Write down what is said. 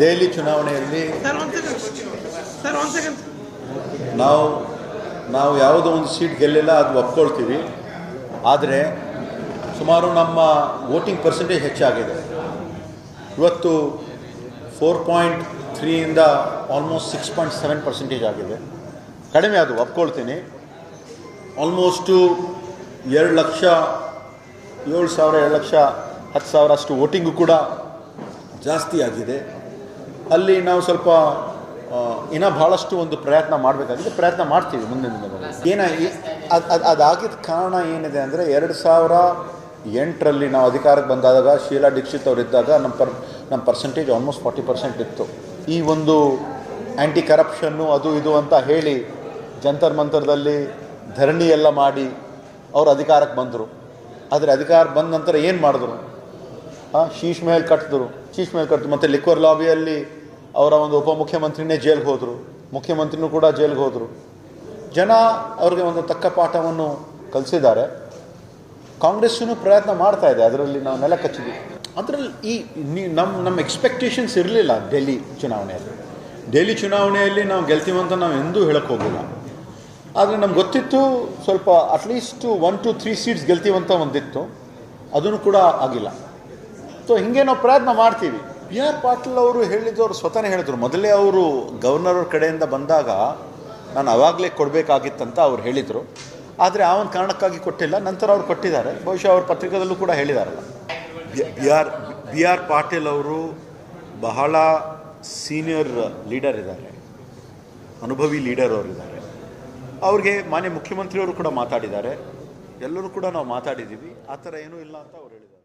ದೆಹಲಿ ಚುನಾವಣೆಯಲ್ಲಿ ನಾವು ನಾವು ಯಾವುದೋ ಒಂದು ಸೀಟ್ ಗೆಲ್ಲಿಲ್ಲ ಅದು ಒಪ್ಕೊಳ್ತೀವಿ. ಆದರೆ ಸುಮಾರು ನಮ್ಮ ವೋಟಿಂಗ್ ಪರ್ಸೆಂಟೇಜ್ ಹೆಚ್ಚಾಗಿದೆ. ಇವತ್ತು four point ತ್ರೀಯಿಂದ almost six point seven percentage ಆಗಿದೆ. ಕಡಿಮೆ ಅದು ಒಪ್ಕೊಳ್ತೀನಿ. ಆಲ್ಮೋಸ್ಟು ಎರಡು ಲಕ್ಷ ಏಳು ಸಾವಿರ ಎರಡು ಲಕ್ಷ ಹತ್ತು ಸಾವಿರ ಅಷ್ಟು ವೋಟಿಂಗು ಕೂಡ ಜಾಸ್ತಿ ಆಗಿದೆ. ಅಲ್ಲಿ ನಾವು ಸ್ವಲ್ಪ ಇನ್ನ ಭಾಳಷ್ಟು ಒಂದು ಪ್ರಯತ್ನ ಮಾಡಬೇಕಾಗಿದೆ. ಪ್ರಯತ್ನ ಮಾಡ್ತೀವಿ ಮುಂದಿನ ದಿನಗಳಲ್ಲಿ. ಏನ ಅದು ಅದು, ಅದಾಗಿದ್ದ ಕಾರಣ ಏನಿದೆ ಅಂದರೆ ಎರಡು ಸಾವಿರ ಎಂಟರಲ್ಲಿ ನಾವು ಅಧಿಕಾರಕ್ಕೆ ಬಂದಾಗ, ಶೀಲಾ ದೀಕ್ಷಿತ್ ಅವರು ಇದ್ದಾಗ ನಮ್ಮ ಪರ್, ನಮ್ಮ ಪರ್ಸೆಂಟೇಜ್ ಆಲ್ಮೋಸ್ಟ್ ಫಾರ್ಟಿ ಪರ್ಸೆಂಟ್ ಇತ್ತು. ಈ ಒಂದು ಆ್ಯಂಟಿ ಕರಪ್ಷನ್ನು ಅದು ಇದು ಅಂತ ಹೇಳಿ ಜಂತರ್ ಮಂತರದಲ್ಲಿ ಧರಣಿ ಎಲ್ಲ ಮಾಡಿ ಅವರು ಅಧಿಕಾರಕ್ಕೆ ಬಂದರು. ಆದರೆ ಅಧಿಕಾರ ಬಂದ ನಂತರ ಏನು ಮಾಡಿದ್ರು? ಹಾಂ ಶೀಶ್ ಮೇಲೆ ಕಟ್ಟಿದ್ರು ಶೀಶ್ ಮೇಲೆ ಕಟ್ಟಿದ್ರು ಮತ್ತು ಲಿಕ್ವರ್ ಲಾಬಿಯಲ್ಲಿ ಅವರ ಒಂದು ಉಪಮುಖ್ಯಮಂತ್ರಿನೇ ಜೈಲ್ಗೆ ಹೋದರು. ಮುಖ್ಯಮಂತ್ರಿನೂ ಕೂಡ ಜೈಲ್ಗೆ ಹೋದರು. ಜನ ಅವ್ರಿಗೆ ಒಂದು ತಕ್ಕ ಪಾಠವನ್ನು ಕಲಿಸಿದ್ದಾರೆ. ಕಾಂಗ್ರೆಸ್ಸೂ ಪ್ರಯತ್ನ ಮಾಡ್ತಾ ಇದೆ. ಅದರಲ್ಲಿ ನಾವು ನೆಲ ಕಚ್ಚಿದ್ವಿ. ಅದರಲ್ಲಿ ಈ ನಮ್ಮ ನಮ್ಮ ಎಕ್ಸ್ಪೆಕ್ಟೇಷನ್ಸ್ ಇರಲಿಲ್ಲ ಡೆಲ್ಲಿ ಚುನಾವಣೆಯಲ್ಲಿ. ಡೆಲ್ಲಿ ಚುನಾವಣೆಯಲ್ಲಿ ನಾವು ಗೆಲ್ತೀವಂತ ನಾವು ಎಂದೂ ಹೇಳಕ್ಕೆ ಹೋಗಿಲ್ಲ. ಆದರೆ ನಮ್ಗೆ ಗೊತ್ತಿತ್ತು ಸ್ವಲ್ಪ at least one two three seats ಗೆಲ್ತೀವಂತ ಒಂದಿತ್ತು. ಅದನ್ನು ಕೂಡ ಆಗಿಲ್ಲ. ಸೊ ಹೀಗೆ ನಾವು ಪ್ರಯತ್ನ ಮಾಡ್ತೀವಿ. ಬಿ ಆರ್ ಪಾಟೀಲ್ ಅವರು ಹೇಳಿದವರು ಸ್ವತಃ ಹೇಳಿದರು. ಮೊದಲೇ ಅವರು ಗವರ್ನರ್ ಕಡೆಯಿಂದ ಬಂದಾಗ ನಾನು ಅವಾಗಲೇ ಕೊಡಬೇಕಾಗಿತ್ತಂತ ಅವ್ರು ಹೇಳಿದರು. ಆದರೆ ಆ ಒಂದು ಕಾರಣಕ್ಕಾಗಿ ಕೊಟ್ಟಿಲ್ಲ. ನಂತರ ಅವರು ಕೊಟ್ಟಿದ್ದಾರೆ. ಬಹುಶಃ ಅವ್ರ ಪತ್ರಿಕೆದಲ್ಲೂ ಕೂಡ ಹೇಳಿದಾರಲ್ಲ. B R B R Patil ಅವರು ಬಹಳ ಸೀನಿಯರ್ ಲೀಡರ್ ಇದ್ದಾರೆ. ಅನುಭವಿ ಲೀಡರ್ ಅವರಿದ್ದಾರೆ ಅವ್ರಿಗೆ ಮಾನ್ಯ ಮುಖ್ಯಮಂತ್ರಿಯವರು ಕೂಡ ಮಾತಾಡಿದ್ದಾರೆ. ಎಲ್ಲರೂ ಕೂಡ ನಾವು ಮಾತಾಡಿದ್ದೀವಿ. ಆ ಥರ ಏನೂ ಇಲ್ಲ ಅಂತ ಅವ್ರು ಹೇಳಿದ್ದಾರೆ.